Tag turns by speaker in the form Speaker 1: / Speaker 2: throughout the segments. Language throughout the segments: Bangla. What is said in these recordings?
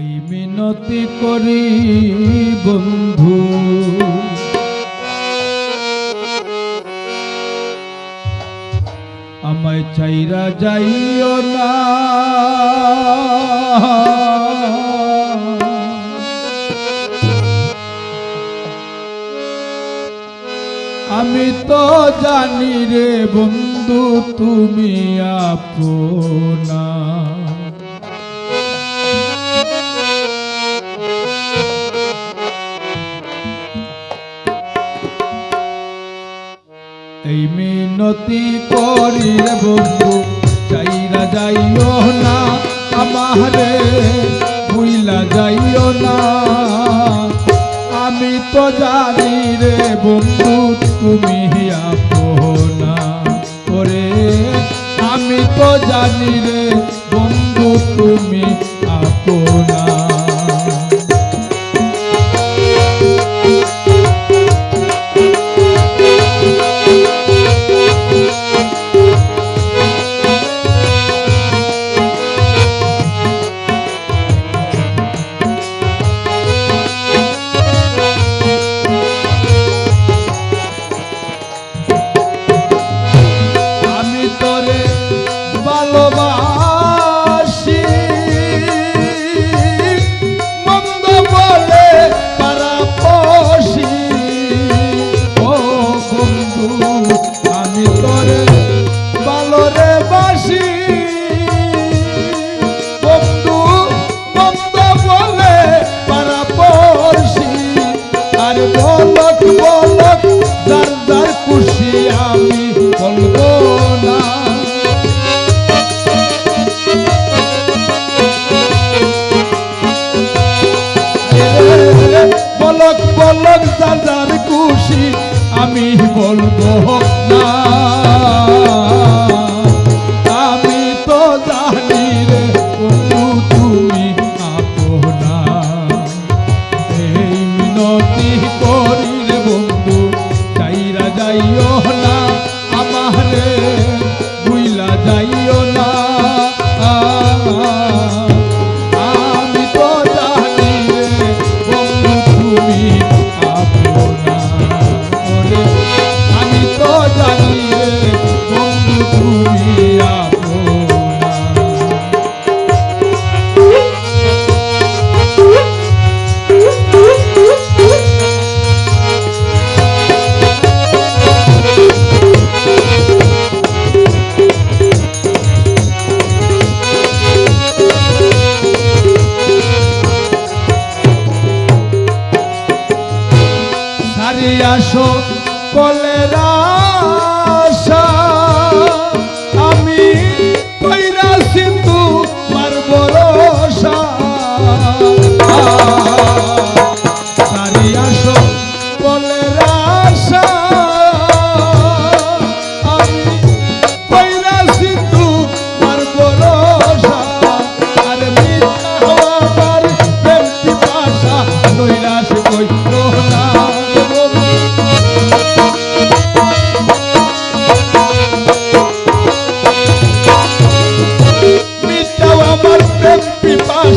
Speaker 1: এই মিনতি করি বন্ধু। আমায় চাইরা যাইও না। আমি তো জানি রে বন্ধু, তুমি আপনা। এই মিনতি করি রে বন্ধু চাইরা যাইও না আমারে, ভুইলা যাইও না। আমি তো জানি রে বন্ধু, তুমি আপনা ওরে, আমি তো জানি রে বন্ধু, তুমি আপনা আমি বলব so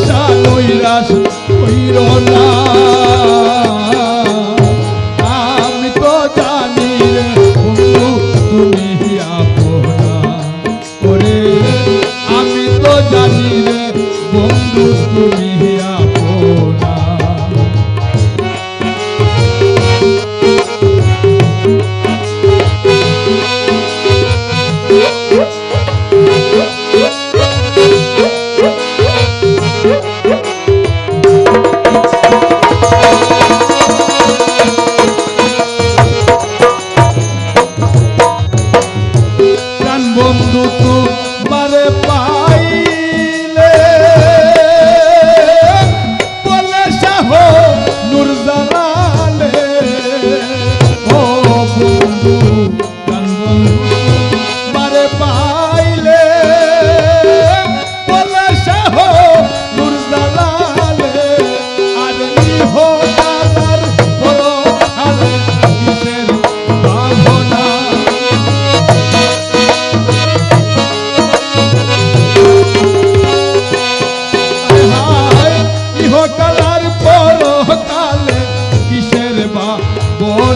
Speaker 1: સાનો ઈરાશ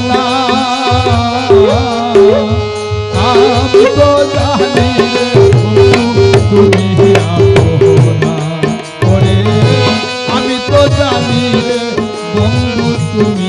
Speaker 1: না আমি তো জানি তুমি আমি তো জানি বন্ধু তুমি